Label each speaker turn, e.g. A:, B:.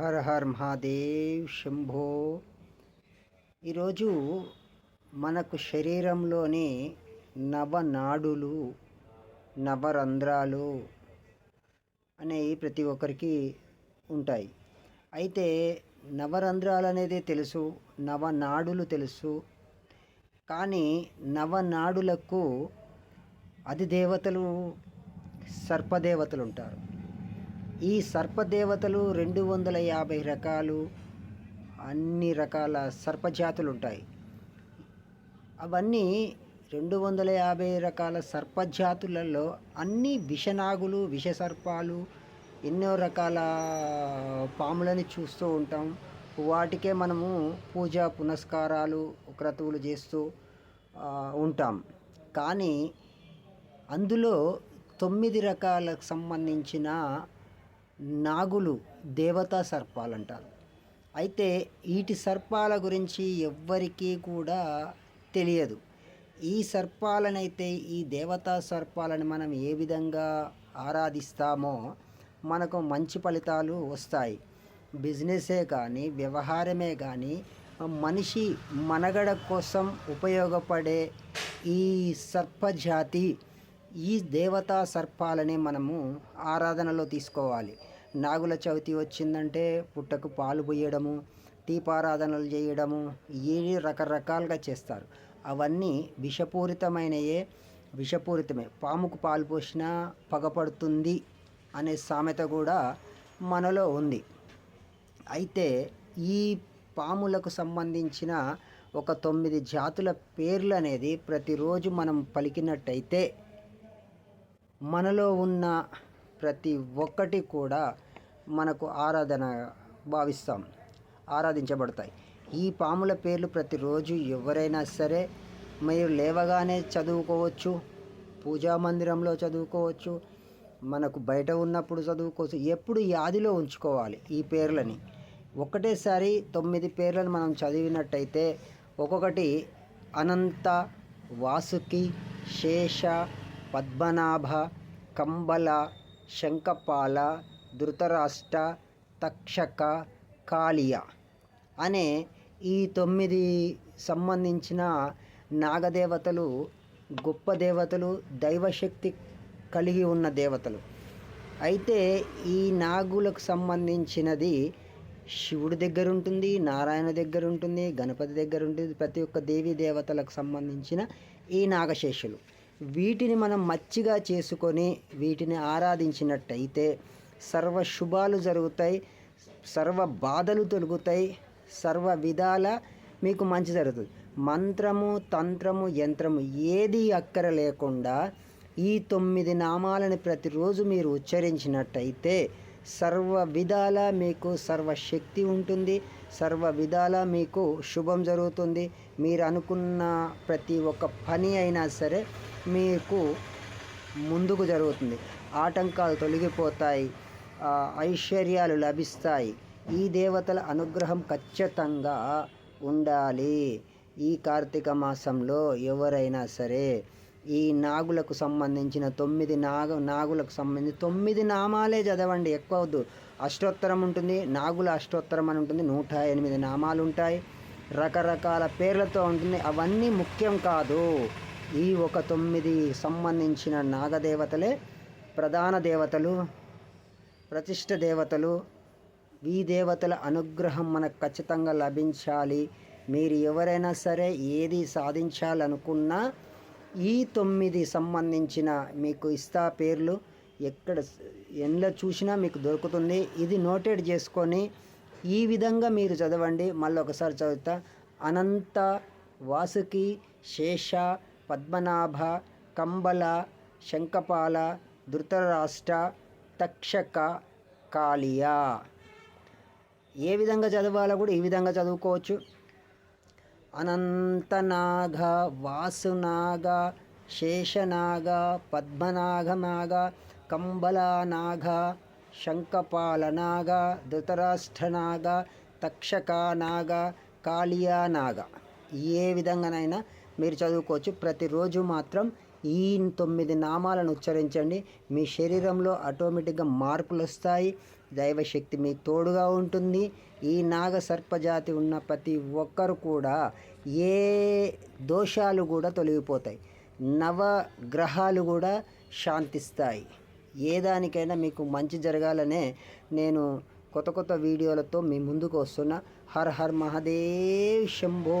A: Her హర్ మహాదేవ్ శంభో. ఈరోజు మనకు శరీరంలోని నవనాడులు నవరంధ్రాలు అనేవి ప్రతి ఒక్కరికి ఉంటాయి. అయితే నవరంధ్రాలు అనేది తెలుసు నవనాడులు తెలుసు. కానీ నవనాడులకు అధిదేవతలు సర్పదేవతలు ఉంటారు. ఈ సర్పదేవతలు రెండు వందల యాభై రకాలు అన్ని రకాల సర్పజాతులు ఉంటాయి అవన్నీ రెండు వందల యాభై రకాల సర్పజాతులలో అన్ని విషనాగులు విషసర్పాలు ఎన్నో రకాల పాములని చూస్తూ ఉంటాం. వాటికే మనము పూజ పునస్కారాలు క్రతువులు చేస్తూ ఉంటాం. కానీ అందులో తొమ్మిది రకాలకు సంబంధించిన నాగులు దేవతా సర్పాలు అంటారు అయితే వీటి సర్పాల గురించి ఎవ్వరికీ కూడా తెలియదు. ఈ సర్పాలనైతే ఈ దేవతా సర్పాలను మనం ఏ విధంగా ఆరాధిస్తామో మనకు మంచి ఫలితాలు వస్తాయి. బిజినెసే కానీ వ్యవహారమే కానీ మనిషి మనగడ కోసం ఉపయోగపడే ఈ సర్పజాతి ఈ దేవతా సర్పాలని మనము ఆరాధనలో తీసుకోవాలి. నాగుల చవితి వచ్చిందంటే పుట్టకు పాలు పోయడము దీపారాధనలు చేయడము ఏ రకరకాలుగా చేస్తారు. అవన్నీ విషపూరితమైనయే విషపూరితమే. పాముకు పాలు పోసినా పగపడుతుంది అనే సామెత కూడా మనలో ఉంది. అయితే ఈ పాములకు సంబంధించిన ఒక తొమ్మిది జాతుల పేర్లు అనేది ప్రతిరోజు మనం పలికినట్టయితే మనలో ఉన్న ప్రతి ఒక్కటి కూడా మనకు ఆరాధన భావిస్తాం ఆరాధించబడతాయి. ఈ పాముల పేర్లు ప్రతిరోజు ఎవరైనా సరే మీరు లేవగానే చదువుకోవచ్చు పూజా మందిరంలో చదువుకోవచ్చు మనకు బయట ఉన్నప్పుడు చదువుకోవచ్చు ఎప్పుడు యాదిలో ఉంచుకోవాలి ఈ పేర్లని. ఒకటేసారి తొమ్మిది పేర్లను మనం చదివినట్టయితే ఒక్కొక్కటి అనంత వాసుకి శేష పద్మనాభ కంబల శంఖపాల ధృతరాష్ట్ర తక్షక కాళియ అనే ఈ తొమ్మిది సంబంధించిన నాగదేవతలు గొప్ప దేవతలు దైవశక్తి కలిగి ఉన్న దేవతలు. అయితే ఈ నాగులకు సంబంధించినది శివుడి దగ్గర ఉంటుంది నారాయణ దగ్గర ఉంటుంది గణపతి దగ్గర ఉంటుంది ప్రతి ఒక్క దేవీ దేవతలకు సంబంధించిన ఈ నాగశేషులు. వీటిని మనం మచ్చిగా చేసుకొని వీటిని ఆరాధించినట్టయితే సర్వ శుభాలు జరుగుతాయి సర్వ బాధలు తొలుగుతాయి సర్వ విధాల మీకు మంచి జరుగుతుంది. మంత్రము తంత్రము యంత్రము ఏది అక్కర లేకుండా ఈ తొమ్మిది నామాలను ప్రతిరోజు మీరు ఉచ్చరించినట్టయితే సర్వ విధాల మీకు సర్వశక్తి ఉంటుంది సర్వ విధాల మీకు శుభం జరుగుతుంది. మీరు అనుకున్న ప్రతి ఒక్క పని అయినా సరే మీకు ముందుకు జరుగుతుంది. ఆటంకాలు తొలగిపోతాయి. ఐశ్వర్యాలు లభిస్తాయి. ఈ దేవతల అనుగ్రహం ఖచ్చితంగా ఉండాలి. ఈ కార్తీక మాసంలో ఎవరైనా సరే ఈ నాగులకు సంబంధించిన తొమ్మిది నాగ నాగులకు సంబంధించి తొమ్మిది నామాలే చదవండి. ఎక్కువ వద్దు. అష్టోత్తరం ఉంటుంది. నాగుల అష్టోత్తరం అని ఉంటుంది. నూట ఎనిమిది నామాలు ఉంటాయి. రకరకాల పేర్లతో ఉంటుంది. అవన్నీ ముఖ్యం కాదు. ఈ ఒక తొమ్మిది సంబంధించిన నాగదేవతలే ప్రధాన దేవతలు ప్రతిష్ట దేవతలు. ఈ దేవతల అనుగ్రహం మనకు ఖచ్చితంగా లభించాలి. మీరు ఎవరైనా సరే ఏది సాధించాలనుకున్నా ఈ తొమ్మిది సంబంధించిన మీకు ఇస్తా పేర్లు ఎక్కడ ఎండ్లో చూసినా మీకు దొరుకుతుంది. ఇది నోటెడ్ చేసుకొని ఈ విధంగా మీరు చదవండి. మళ్ళీ ఒకసారి చదువుతా. అనంత వాసుకి శేష పద్మనాభ కంబల శంఖపాల ధృతరాష్ట్ర తక్షక కాళియా. ఏ విధంగా చదవాలో కూడా ఈ విధంగా చదువుకోవచ్చు. అనంతనాగ వాసునాగ శేషనాగ పద్మనాగనాగ కంబలానాగ శంఖపాలనాగ ధృతరాష్ట్రనాగ తక్షకానాగ కాళియానాగ. ఏ విధంగానైనా మీరు చదువుకోవచ్చు. ప్రతిరోజు మాత్రం ఈ తొమ్మిది నామాలను ఉచ్చరించండి. మీ శరీరంలో ఆటోమేటిక్గా మార్పులు వస్తాయి. దైవశక్తి మీకు తోడుగా ఉంటుంది. ఈ నాగ సర్పజాతి ఉన్న ప్రతి ఒక్కరు కూడా ఏ దోషాలు కూడా తొలగిపోతాయి. నవ గ్రహాలు కూడా శాంతిస్తాయి. ఏ దానికైనా మీకు మంచి జరగాలనే నేను కొత్త కొత్త వీడియోలతో మీ ముందుకు వస్తున్నా. హర్ హర్ మహాదేవ్ శంభో.